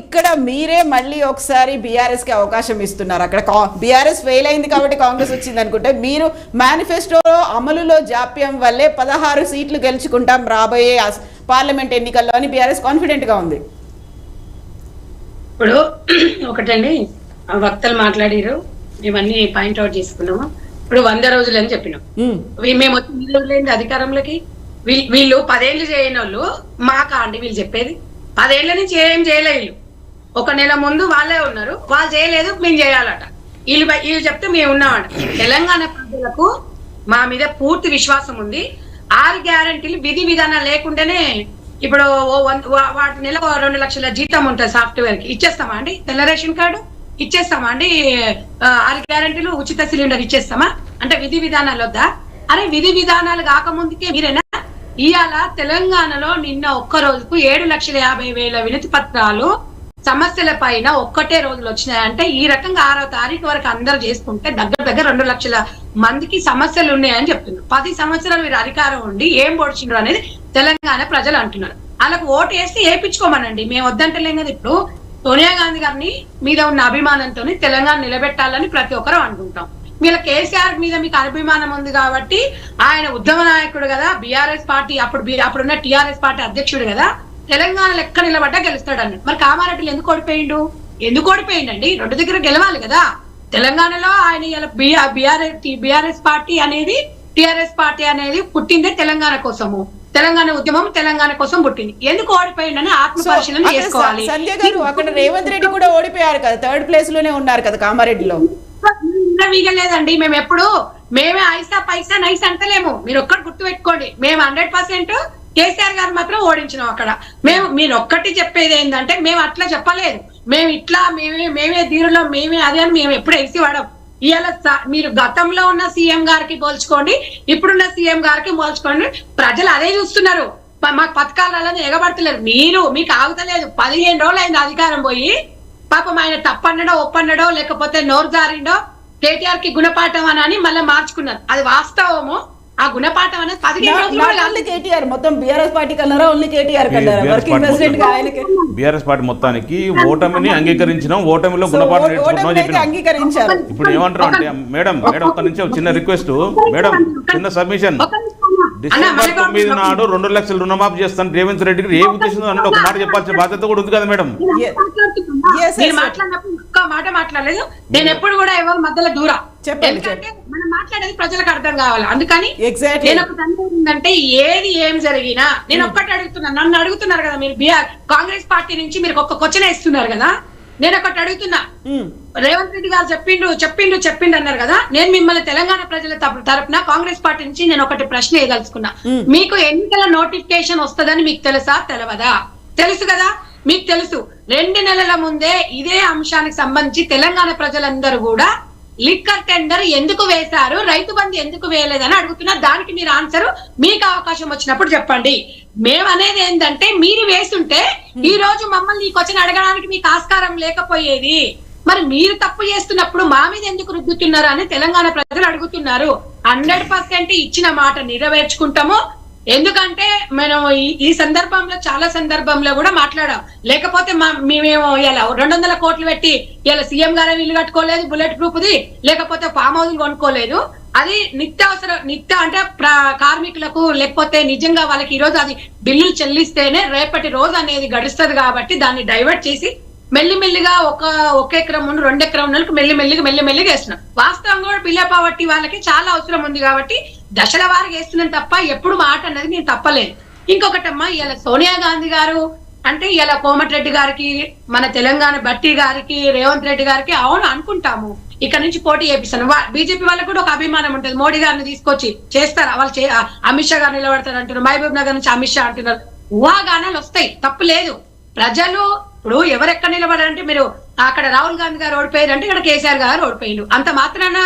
ఇక్కడ మీరే మళ్ళీ ఒకసారి బీఆర్ఎస్కి అవకాశం ఇస్తున్నారు. అక్కడ బీఆర్ఎస్ ఫెయిల్ అయింది కాబట్టి కాంగ్రెస్ వచ్చింది అనుకుంటే మీరు మేనిఫెస్టోలో అమలులో జాప్యం వల్లే పదహారు సీట్లు గెలుచుకుంటాం రాబోయే పార్లమెంట్ ఎన్నికల్లో అని బీఆర్ఎస్ కాన్ఫిడెంట్గా ఉంది. ఇప్పుడు ఒకటండి వక్తలు మాట్లాడారు. ఇవన్నీ పాయింట్ అవుట్ చేసుకున్నాము. ఇప్పుడు వంద రోజులు అని చెప్పినాం. మేము వచ్చి రోజులైంది అధికారంలోకి? వీళ్ళు వీళ్ళు పదేళ్ళు చేయని వాళ్ళు మాకా అండి వీళ్ళు చెప్పేది? పదేళ్ళ నుంచి ఏం చేయలే వీళ్ళు. ఒక నెల ముందు వాళ్ళే ఉన్నారు. వాళ్ళు చేయలేదు మేము చేయాలట. వీళ్ళు వీళ్ళు చెప్తే మేము ఉన్నామంట. తెలంగాణ ప్రజలకు మా మీద పూర్తి విశ్వాసం ఉంది. ఆరు గ్యారంటీలు విధి విధానాలు లేకుండానే ఇప్పుడు ఓ వాటి నెల రెండు లక్షల జీతం ఉంటుంది సాఫ్ట్వేర్కి ఇచ్చేస్తామా అండి? తెల్ల రేషన్ కార్డు? ఇచ్చేస్తామా అండి? ఆరు గ్యారంటీలు ఉచిత సిలిండర్ ఇచ్చేస్తామా? అంటే విధి విధానాలు వద్దా? అరే విధి విధానాలు కాకముందుకే మీరేనా ఇవాళ తెలంగాణలో నిన్న ఒక్క రోజుకు ఏడు లక్షల యాభై వేల వినతి పత్రాలు సమస్యల పైన ఒక్కటే రోజులు వచ్చినాయంటే ఈ రకంగా ఆరో తారీఖు వరకు అందరూ చేసుకుంటే దగ్గర దగ్గర రెండు లక్షల మందికి సమస్యలు ఉన్నాయని చెప్తున్నారు. పది సంవత్సరాలు మీరు అధికారం ఉండి ఏం పొడిచిండ్రు అనేది తెలంగాణ ప్రజలు అంటున్నారు. వాళ్ళకు ఓటు వేసి వేయించుకోమనండి మేము వద్దంటలేం కదా ఇప్పుడు. సోనియా గాంధీ గారిని మీద ఉన్న అభిమానంతో తెలంగాణ నిలబెట్టాలని ప్రతి ఒక్కరూ అనుకుంటాం. వీళ్ళ కేసీఆర్ మీద మీకు అభిమానం ఉంది కాబట్టి ఆయన ఉద్యమ నాయకుడు కదా బీఆర్ఎస్ పార్టీ అప్పుడు అప్పుడున్న టిఆర్ఎస్ పార్టీ అధ్యక్షుడు కదా తెలంగాణలో ఎక్కడ నిలబడ్డా గెలుస్తాడు అన్నాడు. మరి కామారెడ్డిలో ఎందుకు ఓడిపోయిండు? ఎందుకు ఓడిపోయిండండి? రెండు దగ్గర గెలవాలి కదా. తెలంగాణలో ఆయన ఇలా బీఆర్ఎస్ బీఆర్ఎస్ పార్టీ అనేది టిఆర్ఎస్ పార్టీ అనేది పుట్టిందే తెలంగాణ కోసము. తెలంగాణ ఉద్యమం తెలంగాణ కోసం పుట్టింది. ఎందుకు ఓడిపోయిండని ఆత్మ పరిశీలన చేసుకోవాలి. గారు అక్కడ రేవంత్ రెడ్డి కూడా ఓడిపోయారు కదా థర్డ్ ప్లేస్లోనే ఉన్నారు కదా కామారెడ్డిలో. వీగలేదండి. మేము ఎప్పుడు మేమే ఐసా పైసా నైస్ అంటలేము. మీరు ఒక్కటి గుర్తు పెట్టుకోండి. మేము హండ్రెడ్ పర్సెంట్ కేసీఆర్ గారు మాత్రం ఓడించినాం అక్కడ. మేము మీరు ఒక్కటి చెప్పేది ఏంటంటే మేము అట్లా చెప్పలేదు. మేము ఇట్లా మేమే మేమే దీరులో మేమే అదే అని మేము ఎప్పుడు ఎగిసి వాడం ఇవాళ మీరు గతంలో ఉన్న సీఎం గారికి పోల్చుకోండి ఇప్పుడున్న సీఎం గారికి పోల్చుకోండి ప్రజలు అదే చూస్తున్నారు. మాకు పథకాలలో ఎగబడతలేరు. మీరు మీకు ఆగుతలేదు. పదిహేను రోజులు అయింది అధికారం పోయి. పాపం ఆయన తప్పన్నడో ఒప్పన్నడో లేకపోతే నోరు జారిండో కేటీఆర్కి గుణపాఠం అని అని మళ్ళీ మార్చుకున్నారు. అది వాస్తవము? ఆ గుణపాఠం అనేది పదిహేను రోజులు. కేటీఆర్. మొత్తం బీఆర్ఎస్ పార్టీ కన్నారా? ఓన్లీ కేటీఆర్ కన్నారా? వర్కింగ్ ప్రెసిడెంట్గా ఆయనకి. బీఆర్ఎస్ పార్టీ మొత్తానికి ఓటమిని అంగీకరించినాం. ఓటమిలో గుణపాఠం అయితే చెప్పినాం. అంగీకరించారు. ఇప్పుడు ఏమంటారు అంటే మేడం మేడం ఒక్క నుంచి ఒక చిన్న రిక్వెస్ట్. మేడం చిన్న సబ్మిషన్. ఒక డిసెంబర్ తొమ్మిది ఒక- నాడు రెండు లక్షలు రుణమాఫీ చేస్తాను. రేవంత్ రెడ్డికి ఏ ఉద్దేశం అన్నట్టు ఒక మాట చెప్పాల్సిన బాధ్యత కూడా ఉంది కదా మేడం. మాట మాట్లాడలేదు. నేను ఎప్పుడు కూడా ఎవరి మధ్యలో దూరం. చెప్పండి, మనం మాట్లాడేది ప్రజలకు అర్థం కావాలి. అందుకని. నేను ఒకటి ఏంటంటే ఏది ఏం జరిగినా నేను ఒక్కటి అడుగుతున్నా. నన్ను అడుగుతున్నారు కదా మీరు. బీఆర్ కాంగ్రెస్ పార్టీ నుంచి మీరు ఒక్క క్వశ్చన్ ఇస్తున్నారు కదా. నేను ఒకటి అడుగుతున్నా. రేవంత్ రెడ్డి గారు చెప్పిండు చెప్పిండు చెప్పిండు అన్నారు కదా? నేను మిమ్మల్ని తెలంగాణ ప్రజల తరపు- తరపున కాంగ్రెస్ పార్టీ నుంచి నేను ఒకటి ప్రశ్న వేయదలుచుకున్నా. మీకు ఎన్నికల నోటిఫికేషన్ వస్తుందని మీకు తెలుసా? తెలవదా? తెలుసు కదా? మీకు తెలుసు. రెండు నెలల ముందే ఇదే అంశానికి సంబంధించి తెలంగాణ ప్రజలందరూ కూడా లిక్కర్ టెండర్ ఎందుకు వేశారు? రైతు బంధు ఎందుకు వేయలేదని అడుగుతున్నా దానికి మీరు ఆన్సర్ మీకు అవకాశం వచ్చినప్పుడు చెప్పండి. మేము అనేది ఏంటంటే మీరు వేస్తుంటే ఈ రోజు మమ్మల్ని ఈ క్వశ్చన్ అడగడానికి మీకు ఆస్కారం లేకపోయేది. మరి మీరు తప్పు చేస్తున్నప్పుడు మా మీద ఎందుకు రుద్దుతున్నారు అని తెలంగాణ ప్రజలు అడుగుతున్నారు. హండ్రెడ్ పర్సెంట్ ఇచ్చిన మాట నెరవేర్చుకుంటాము. ఎందుకంటే మనం ఈ- ఈ సందర్భంలో చాలా సందర్భంలో కూడా మాట్లాడాం. లేకపోతే మా మేమేమో ఇలా రెండు వందల కోట్లు పెట్టి ఇలా సీఎం గారు ఇల్లు కట్టుకోలేదు బుల్లెట్ ప్రూఫ్ది లేకపోతే ఫామ్ హౌస్ కొనుక్కోలేదు. అది నిత్యావసర నిత్య అంటే కార్మికులకు లేకపోతే నిజంగా వాళ్ళకి ఈ రోజు అది బిల్లులు చెల్లిస్తేనే రేపటి రోజు అనేది గడుస్తుంది కాబట్టి దాన్ని డైవర్ట్ చేసి మెల్లిమెల్లిగా ఒక ఒక ఎకరం నుండి రెండు ఎకరం నెలకు మెల్లిమెల్లిగా మెల్లిమెల్లిగా వేస్తున్నాం. వాస్తవం కూడా పిల్ల పావర్టీ వాళ్ళకి చాలా అవసరం ఉంది కాబట్టి దశల వారికి వేస్తున్నాం తప్ప ఎప్పుడు మాట అన్నది నేను తప్పలేదు. ఇంకొకటమ్మా ఇలా సోనియా గాంధీ గారు అంటే ఇలా కోమటిరెడ్డి గారికి మన తెలంగాణ బట్టి గారికి రేవంత్ రెడ్డి గారికి అవును అనుకుంటాము. ఇక్కడ నుంచి పోటీ చేపిస్తాను. బీజేపీ వాళ్ళకి కూడా ఒక అభిమానం ఉంటుంది. మోడీ గారిని తీసుకొచ్చి చేస్తారు? వాళ్ళు అమిత్ షా గారు నిలబడతారు అంటున్నారు మహబూబ్ నగర్ నుంచి అమిత్ షా అంటున్నారు. ఊహాగానాలు వస్తాయి. తప్పు లేదు. ప్రజలు ఇప్పుడు ఎవరెక్కడ నిలబడారంటే మీరు అక్కడ రాహుల్ గాంధీ గారు ఓడిపోయారు అంటే ఇక్కడ కేసీఆర్ గారు ఓడిపోయారు. అంత మాత్రాన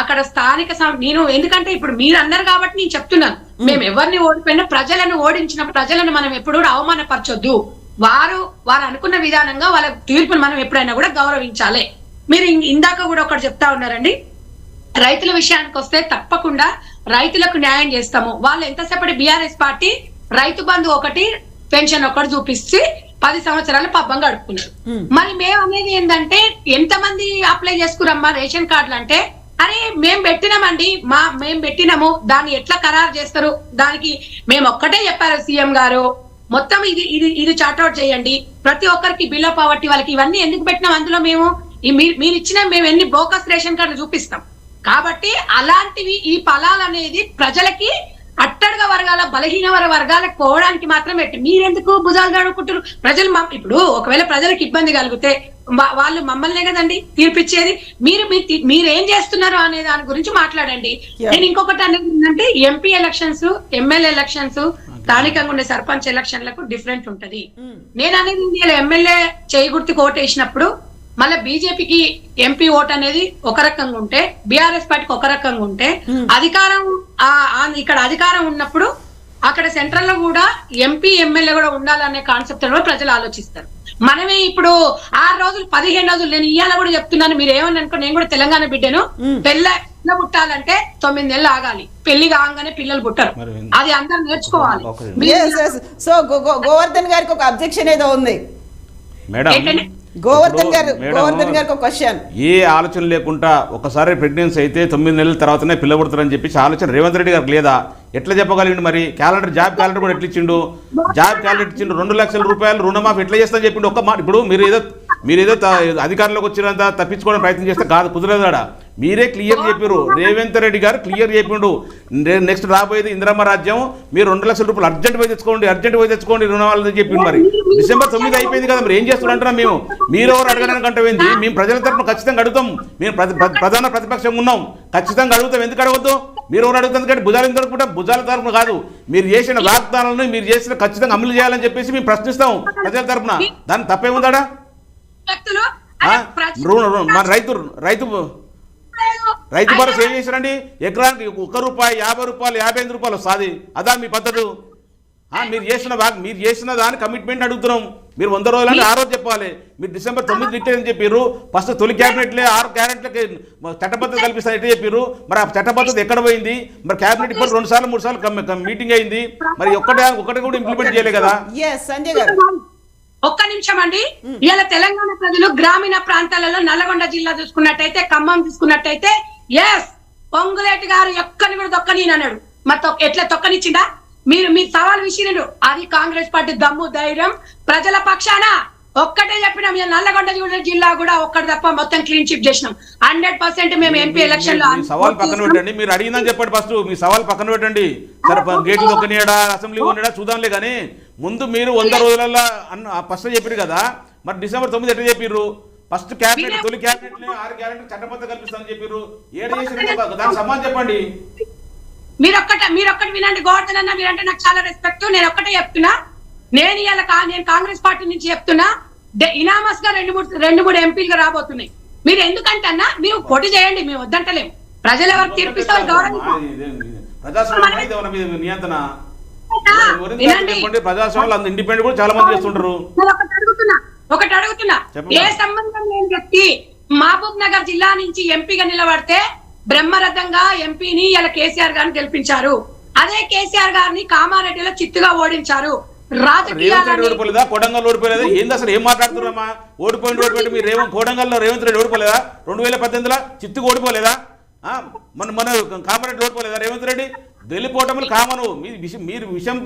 అక్కడ స్థానిక నేను ఎందుకంటే ఇప్పుడు మీరు అన్నారు కాబట్టి నేను చెప్తున్నాను. మేము. ఎవరిని ఓడిపోయినా ప్రజలను ఓడించిన ప్రజలను మనం ఎప్పుడు కూడా అవమానపరచొద్దు. వారు వారు అనుకున్న విధానంగా వాళ్ళ తీర్పును మనం ఎప్పుడైనా కూడా గౌరవించాలి. మీరు ఇందాక కూడా ఒకటి చెప్తా ఉన్నారండి. రైతుల విషయానికి వస్తే తప్పకుండా రైతులకు న్యాయం చేస్తాము. వాళ్ళు ఎంతసేపటి బీఆర్ఎస్ పార్టీ రైతు బంధు ఒకటి పెన్షన్ ఒకటి చూపిస్తే పది సంవత్సరాలు పబ్బం గడుపుకున్నారు. మరి మేము అనేది ఏంటంటే ఎంతమంది అప్లై చేసుకురమ్మా రేషన్ కార్డులు అంటే అరే మేము పెట్టినామండి మా మేము పెట్టినాము దాన్ని ఎట్లా ఖరారు చేస్తారు? దానికి మేము ఒక్కటే చెప్పారు సీఎం గారు. మొత్తం ఇది ఇది ఇది చార్ట్అవుట్ చేయండి. ప్రతి ఒక్కరికి బిల్ ఆఫ్ పవర్టీ వాళ్ళకి ఇవన్నీ ఎందుకు పెట్టినాం అందులో మేము? మీరు ఇచ్చిన మేము ఎన్ని బోకస్ రేషన్ కార్డులు చూపిస్తాం. కాబట్టి అలాంటివి ఈ ఫలాలు అనేది ప్రజలకి అట్టడుగ వర్గాల బలహీన వర్గ వర్గాలకు పోవడానికి మాత్రం పెట్టి మీరెందుకు భుజాలు గడుపుకుంటారు ప్రజలు ఇప్పుడు ఒకవేళ ప్రజలకు ఇబ్బంది కలిగితే వాళ్ళు మమ్మల్నే కదండి తీర్పిచ్చేది. మీరు మీరు ఏం చేస్తున్నారు అనే దాని గురించి మాట్లాడండి. నేను ఇంకొకటి అనేది ఏంటంటే ఎంపీ ఎలక్షన్స్ ఎమ్మెల్యే ఎలక్షన్స్ స్థానికంగా ఉండే సర్పంచ్ ఎలక్షన్లకు డిఫరెంట్ ఉంటది. నేను అనేది ఎమ్మెల్యే చేయి గుర్తుకు ఓటు వేసినప్పుడు మళ్ళీ బీజేపీకి ఎంపీ ఓట్ అనేది ఒక రకంగా ఉంటే బీఆర్ఎస్ పార్టీకి ఒక రకంగా ఉంటే. అధికారం ఇక్కడ అధికారం ఉన్నప్పుడు అక్కడ సెంట్రల్లో కూడా ఎంపీ ఎమ్మెల్యే కూడా ఉండాలనే కాన్సెప్ట్లో ప్రజలు ఆలోచిస్తారు మనమే ఇప్పుడు ఆరు రోజులు పదిహేను రోజులు నేను ఇయ్యాల కూడా చెప్తున్నాను మీరు ఏమని అనుకో నేను కూడా తెలంగాణ బిడ్డను. పెళ్ళ పిల్ల పుట్టాలంటే తొమ్మిది నెలలు ఆగాలి పెళ్ళి కాగానే పిల్లలు పుట్టరు అది అందరు నేర్చుకోవాలి. సో గోవర్ధన్ గారికి ఒక అబ్జెక్షన్ ఏదో ఉంది మేడం? గోవర్ధన్ గారు గోవర్ధన్ గారికి ఒక క్వశ్చన్ ఏ ఆలోచన లేకుండా ఒకసారి ప్రెగ్నెన్సీ అయితే తొమ్మిది నెలల తర్వాతనే పిల్లబడుతారని చెప్పేసి ఆలోచన రేవంత్ రెడ్డి గారికి లేదా? ఎట్లా చెప్పగలిగిండు మరి? క్యాలెండర్ జాబ్ క్యాలెండర్ కూడా ఎట్లా ఇచ్చిండు? జాబ్ క్యాలెండర్ ఇచ్చిండు రెండు లక్షల రూపాయలు రుణమాఫీ ఎట్లా చేస్తా చెప్పిండు ఒక్క మాట. ఇప్పుడు మీరు ఏదో మీరు ఏదో త- అధికారంలోకి వచ్చినంత తప్పించుకోవడం ప్రయత్నం చేస్తే కాదు కుదరదు ఆడ మీరే క్లియర్ చెప్పారు రేవంత్ రెడ్డి గారు క్లియర్ చెప్పిండు నెక్స్ట్ రాబోయేది ఇందిరమ్మ రాజ్యం. మీరు రెండు లక్షల రూపాయలు అర్జెంట్ పోయి తెచ్చుకోండి అర్జెంట్ పోయి తెచ్చుకోండి రుణాలు చెప్పిండు మరి. డిసెంబర్ తొమ్మిది అయిపోయింది కదా మరి ఏం చేస్తున్నారు అంటున్నాం మేము? మీరు ఎవరు అడగడానికి అంటేంది మేము ప్రజల తరపున ఖచ్చితంగా అడుగుతాం. మేము ప్రధాన ప్రతిపక్షంగా ఉన్నాం. ఖచ్చితంగా అడుగుతాం. ఎందుకు అడగొద్దు? మీరు ఎవరు అడుగుతుంది కంటే భుజాలు అడుగుకుంటాం భుజాల తరపున కాదు. మీరు చేసిన వాగ్దానాలను మీరు చేసిన ఖచ్చితంగా అమలు చేయాలని చెప్పేసి మేము ప్రశ్నిస్తాం ప్రజల తరపున. దాని తప్పేముందాడా? రైతు రైతు రైతు భరోసా ఏం చేశారండి? ఎకరానికి ఒక రూపాయి యాభై రూపాయలు యాభై ఐదు రూపాయలు వస్తుంది. అదా మీ పద్ధతి? ఆ, మీరు చేసిన వాగ్ మీరు చేసిన దాని కమిట్మెంట్ అడుగుతున్నాం. మీరు వంద రోజులని ఆ రోజు చెప్పాలి. మీరు డిసెంబర్ తొమ్మిది ఇట్టని చెప్పారు ఫస్ట్ తొలి క్యాబినెట్లే ఆరు క్యాబినెట్లకి చట్టబద్ధత కల్పిస్తారు ఎట్లా చెప్పారు మరి ఆ చట్టబద్ధత ఎక్కడ పోయింది? మరి క్యాబినెట్ ఇప్పుడు రెండు సార్లు మూడు సార్లు మీటింగ్ అయింది. మరి ఒక్కటే ఒకటి కూడా ఇంప్లిమెంట్ చేయలే కదా. ఎస్ సంజయ్ గారు. ఒక్క నిమిషం అండి. ఇవాళ తెలంగాణ ప్రజలు గ్రామీణ ప్రాంతాలలో నల్గొండ జిల్లా చూసుకున్నట్టయితే ఖమ్మం చూసుకున్నట్టయితే ఎస్ పొంగులేటి గారు ఎక్కని కూడా తొక్కని అన్నాడు. మరి ఎట్లా తొక్కనిచ్చిందా? మీరు మీ సవాల్ విసిరిడు. అది కాంగ్రెస్ పార్టీ దమ్ము ధైర్యం ప్రజల పక్షాన. ఒక్కటే చెప్పినాం ఇవాళ నల్లగొండ జిల్లా- జిల్లా కూడా ఒక్కటి తప్ప మొత్తం క్లీన్ చిప్ చేసినాం. హండ్రెడ్ పర్సెంట్ మేము ఎంపీ ఎలక్షన్లో సవాల్ పక్కన పెట్టండి. మీరు అడిగిందని చెప్పండి ఫస్ట్ మీ సవాల్ పక్కన పెట్టండి. సరే గేట్లు ఒక్కనియడా అసెంబ్లీ కొనియడా చూద్దాంలే కానీ ముందు మీరు వంద రోజులలో అన్న ఫస్ట్ చెప్పారు కదా మరి డిసెంబర్ తొమ్మిది ఎట్లా చెప్పారు ఫస్ట్ క్యాబినెట్ తొలి క్యాబినెట్ ఆరు క్యాబినెట్ చట్టబద్ధ కల్పిస్తామని చెప్పారు ఏడు చేసిన దానికి సమాధానం చెప్పండి. మీరు ఒక్కట మీరు ఒక్కటి వినండి. గోవర్ధన్ అన్న మీరంటే నాకు చాలా రెస్పెక్ట్ నేను ఒక్కటే చెప్తున్నా. నేను కా- నేను కాంగ్రెస్ పార్టీ నుంచి చెప్తున్నా ఇనామస్గా రెండు మూడు రెండు మూడు ఎంపీలుగా రాబోతున్నాయి. మీరు ఎందుకంటే అన్న మీరు పోటీ చేయండి మేము వద్దంటలేము. ప్రజలు ఎవరు తీర్పిస్తారు ప్రజాస్వామ్యం ఇండిపెండెంట్ కూడా చాలా మంది చేస్తుంటారు? ఒకటి అడుగుతున్నా ఒకటి అడుగుతున్నా. ఏ సంబంధం లేని వ్యక్తి మహబూబ్ నగర్ జిల్లా నుంచి ఎంపీగా నిలబడితే బ్రహ్మరథంగా ఎంపీని ఇలా కేసీఆర్ గారిని గెలిపించారు. అదే కేసీఆర్ గారిని కామారెడ్డిలో చిత్తుగా ఓడించారు. ఓడిపోలేదా? కోడంగల్ ఓడిపోలేదా? ఏంది అసలు ఏం మాట్లాడుతున్నారమ్మా? ఓడిపోయింది ఓడిపోయింది. మీరు రేవంత్ కోడంగల్లో రేవంత్ రెడ్డి ఓడిపోలేదా? రెండు వేల పద్దెనిమిదిలో చిత్తుకు ఓడిపోలేదా? మన మన కామారెడ్డి ఓడిపోలేదా రేవంత్ రెడ్డి? వెళ్ళిపోవటం కామను. మీ విషయం మీరు విషయం